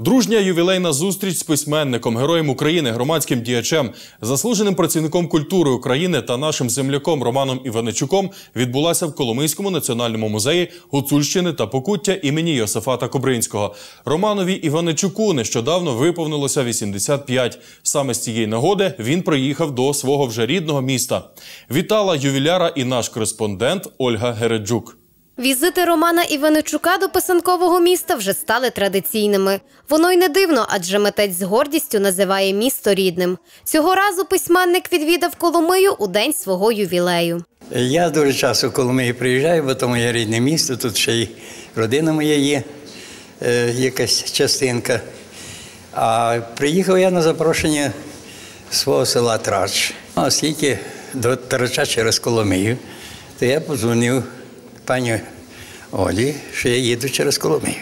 Дружня ювілейна зустріч з письменником, героєм України, громадським діячем, заслуженим працівником культури України та нашим земляком Романом Іваничуком відбулася в Коломийському національному музеї Гуцульщини та Покуття імені Йосифата Кобринського. Романові Іваничуку нещодавно виповнилося 85. Саме з цієї нагоди він приїхав до свого вже рідного міста. Вітала ювіляра і наш кореспондент Ольга Гереджук. Візити Романа Іваничука до писанкового міста вже стали традиційними. Воно й не дивно, адже митець з гордістю називає місто рідним. Цього разу письменник відвідав Коломию у день свого ювілею. Я дуже часто в Коломиї приїжджаю, бо то моє рідне місто, тут ще й родина моя є, е, якась частинка. А приїхав я на запрошення свого села Трач. Оскільки до Трача через Коломию, то я подзвонив пані Олі, що я їду через Коломию.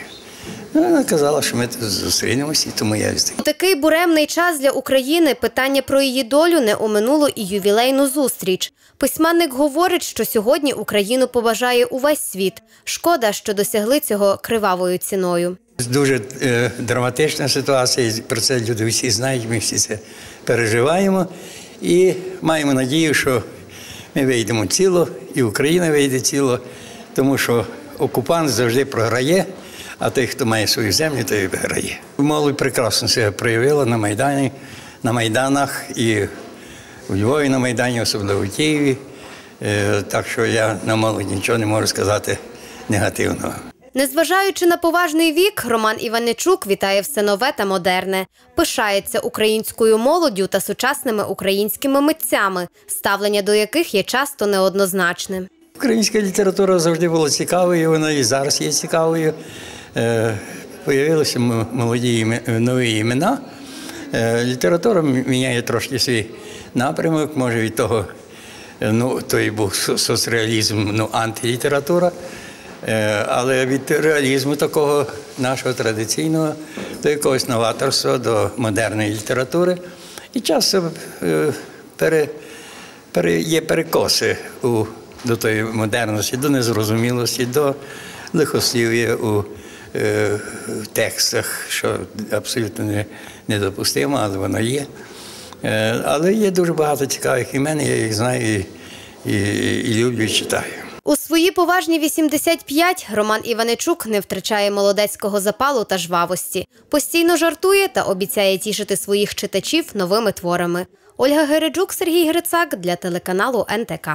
Ну, Вона казала, що ми зустрінемося, і тому я їздив. У такий буремний час для України питання про її долю не оминуло і ювілейну зустріч. Письменник говорить, що сьогодні Україну побажає увесь світ. Шкода, що досягли цього кривавою ціною. Дуже е, драматична ситуація, про це люди всі знають, ми всі це переживаємо. І маємо надію, що ми вийдемо ціло, і Україна вийде ціло, тому що окупант завжди програє, а той, хто має свою землю, той виграє. Молодь прекрасно себе проявила на Майдані, на Майданах і у Львові на Майдані, особливо в Києві. Е, Так що я на молодь нічого не можу сказати негативного. Незважаючи на поважний вік, Роман Іваничук вітає все нове та модерне, пишається українською молоддю та сучасними українськими митцями, ставлення до яких є часто неоднозначним. Українська література завжди була цікавою, вона і зараз є цікавою. Е, Появилися молоді нові імена. Е, Література міняє трошки свій напрямок, може від того, е, ну, той був соцреалізм, ну, антилітература. Е, Але від реалізму такого нашого традиційного до якогось новаторства, до модерної літератури. І часто е, пере, пере, є перекоси у, до тої модерності, до незрозумілості, до лихослів'я у е, текстах, що абсолютно не, недопустимо, але воно є. Е, але є дуже багато цікавих імен, я їх знаю і, і, і люблю, і читаю. У свої поважні 85 Роман Іваничук не втрачає молодецького запалу та жвавості, постійно жартує та обіцяє тішити своїх читачів новими творами. Ольга Гереджук, Сергій Грицак для телеканалу НТК.